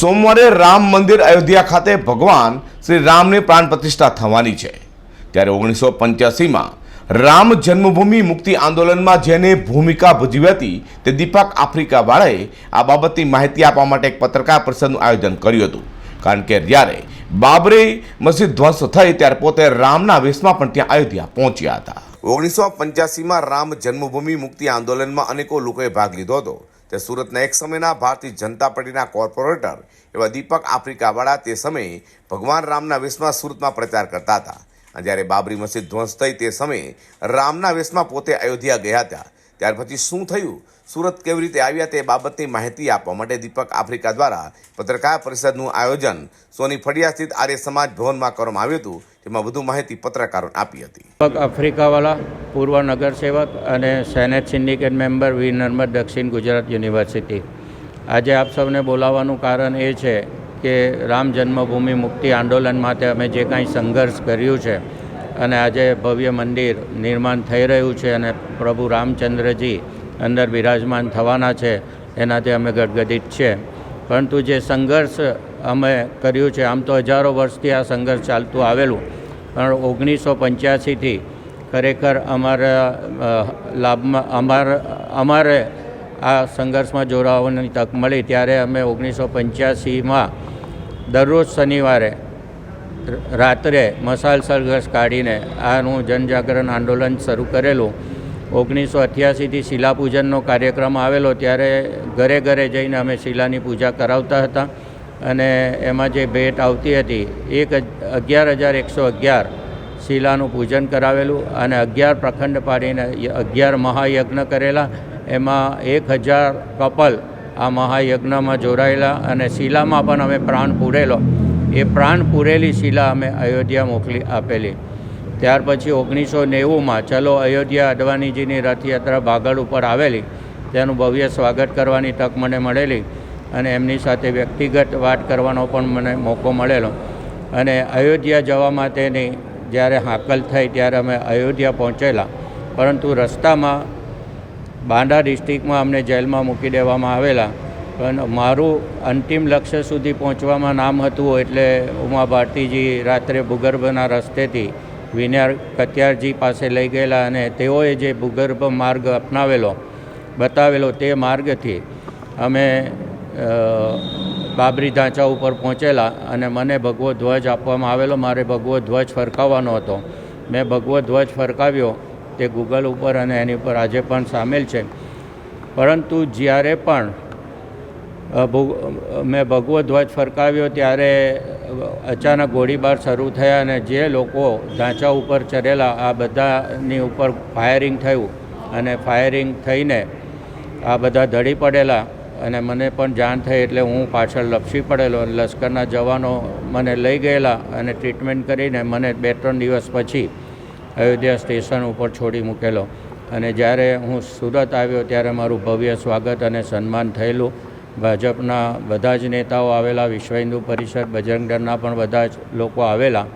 સોમવારે રામ મંદિર અયોધ્યા ખાતે ભગવાન શ્રી રામની પ્રાણ પ્રતિષ્ઠા થવાની છે. ત્યારે ઓગણીસો પંચ્યાસીમાં રામ જન્મભૂમિ મુક્તિ આંદોલનમાં જેને ભૂમિકા ભજવી હતી તે દીપક આફ્રિકાવાળાએ આ બાબતની માહિતી આપવા માટે એક પત્રકાર પરિષદનું આયોજન કર્યું હતું. કારણ કે જ્યારે બાબરી મસ્જિદ ધ્વસ્ત થઈ ત્યારે પોતે રામના વેશમાં પણ ત્યાં અયોધ્યા પહોંચ્યા હતા. ઓગણીસો પંચ્યાસીમાં રામ જન્મભૂમિ મુક્તિ આંદોલનમાં અનેકો લોકોએ ભાગ લીધો હતો. તે સુરતના એક સમયના ભારતીય જનતા પાર્ટીના કોર્પોરેટર એવા દીપક આફ્રિકાવાળા તે સમયે ભગવાન રામના વેશમાં સુરતમાં પ્રચાર કરતા હતા. જ્યારે બાબરી મસ્જિદ ધ્વંસ થઈ તે સમયે રામના વેશમાં પોતે અયોધ્યા ગયા હતા. ત્યાર પછી શું થયું? સુરત કેવી રીતે આવ્યા તે બાબતની માહિતી આપવા માટે દીપક આફ્રિકા દ્વારા પત્રકાર પરિષદનું આયોજન સોની ફળિયા સ્થિત આર્ય સમાજ ભવનમાં કરવામાં આવ્યું હતું, જેમાં વધુ માહિતી પત્રકારોને આપી હતી. દીપક આફ્રિકાવાલા, પૂર્વ નગરસેવક અને senate syndicate member Veer Narmad દક્ષિણ ગુજરાત યુનિવર્સિટી. આજે આપ સૌને બોલાવવાનું કારણ એ છે કે રામ જન્મભૂમિ મુક્તિ આંદોલન માટે અમે જે કાંઈ સંઘર્ષ કર્યું છે અને આજે ભવ્ય મંદિર નિર્માણ થઈ રહ્યું છે અને પ્રભુ રામચંદ્રજી અંદર બિરાજમાન થવાના છે, એનાથી અમે ગદગદિત છે પરંતુ જે સંઘર્ષ અમે કર્યું છે, આમ તો હજારો વર્ષથી આ સંઘર્ષ ચાલતું આવેલું. પણ ઓગણીસો પંચ્યાસીથી ખરેખર અમારા લાભમાં અમાર, અમારે આ સંઘર્ષમાં જોડાવાની તક મળી. ત્યારે અમે ઓગણીસો પંચ્યાસીમાં દરરોજ શનિવારે રાત્રે મસાલ સરઘસ કાઢીને આનું જનજાગરણ આંદોલન શરૂ કરેલું. ઓગણીસો અઠ્યાસીથી શિલાપૂજનનો કાર્યક્રમ આવેલો ત્યારે ઘરે ઘરે જઈને અમે શિલાની પૂજા કરાવતા હતા અને એમાં જે ભેટ આવતી હતી, એક અગિયાર હજાર એકસો અગિયાર શિલાનું પૂજન કરાવેલું અને અગિયાર પ્રખંડ પાડીને અગિયાર મહાયજ્ઞ કરેલા. એમાં એક હજાર કપલ આ મહાયજ્ઞમાં જોડાયેલા અને શિલામાં પણ અમે પ્રાણ પૂરેલો. એ પ્રાણ પૂરેલી શિલા અમે અયોધ્યા મોકલી આપેલી. ત્યાર પછી ઓગણીસો નેવુંમાં ચલો અયોધ્યા અડવાણીજીની રથયાત્રા બાગળ ઉપર આવેલી. તેનું ભવ્ય સ્વાગત કરવાની તક મને મળેલી અને એમની સાથે વ્યક્તિગત વાત કરવાનો પણ મને મોકો મળેલો. અને અયોધ્યા જવા માટેની જ્યારે હાકલ થઈ ત્યારે અમે અયોધ્યા પહોંચેલા. પરંતુ રસ્તામાં બાંડા ડિસ્ટ્રિક્ટમાં અમને જેલમાં મૂકી દેવામાં આવેલા. પણ મારું અંતિમ લક્ષ્ય સુધી પહોંચવામાં નામ હતું એટલે ઉમા ભારતીજી રાત્રે ભૂગર્ભના રસ્તેથી વિનાર કત્યારજી પાસે લઈ ગયેલા અને તેઓએ જે ભૂગર્ભ માર્ગ અપનાવેલો, બતાવેલો તે માર્ગથી અમે બાબરી ઢાંચા ઉપર પહોંચેલા અને મને ભગવો ધ્વજ આપવામાં આવેલો. મારે ભગવો ધ્વજ ફરકાવવાનો હતો. મેં ભગવો ધ્વજ ફરકાવ્યો. તે ગૂગલ ઉપર અને એની ઉપર આજે પણ સામેલ છે. પરંતુ જ્યારે પણ મેં ભગવો ધ્વજ ફરકાવ્યો ત્યારે અચાનક ગોળીબાર શરૂ થયા અને જે લોકો ઢાંચા ઉપર ચડેલા આ બધાની ઉપર ફાયરિંગ થયું અને ફાયરિંગ થઈને આ બધા ધડી પડેલા અને મને પણ જાણ થઈ એટલે હું પાછળ લપસી પડેલો અને લશ્કરના જવાનો મને લઈ ગયેલા અને ટ્રીટમેન્ટ કરીને મને બે ત્રણ દિવસ પછી અયોધ્યા સ્ટેશન ઉપર છોડી મૂકેલો. અને જ્યારે હું સુરત આવ્યો ત્યારે મારું ભવ્ય સ્વાગત અને સન્માન થયેલું. ભાજપના બધા જ નેતાઓ આવેલા વિશ્વ હિન્દુ પરિષદ બજરંગ દળના પણ બધા જ લોકો આવેલા.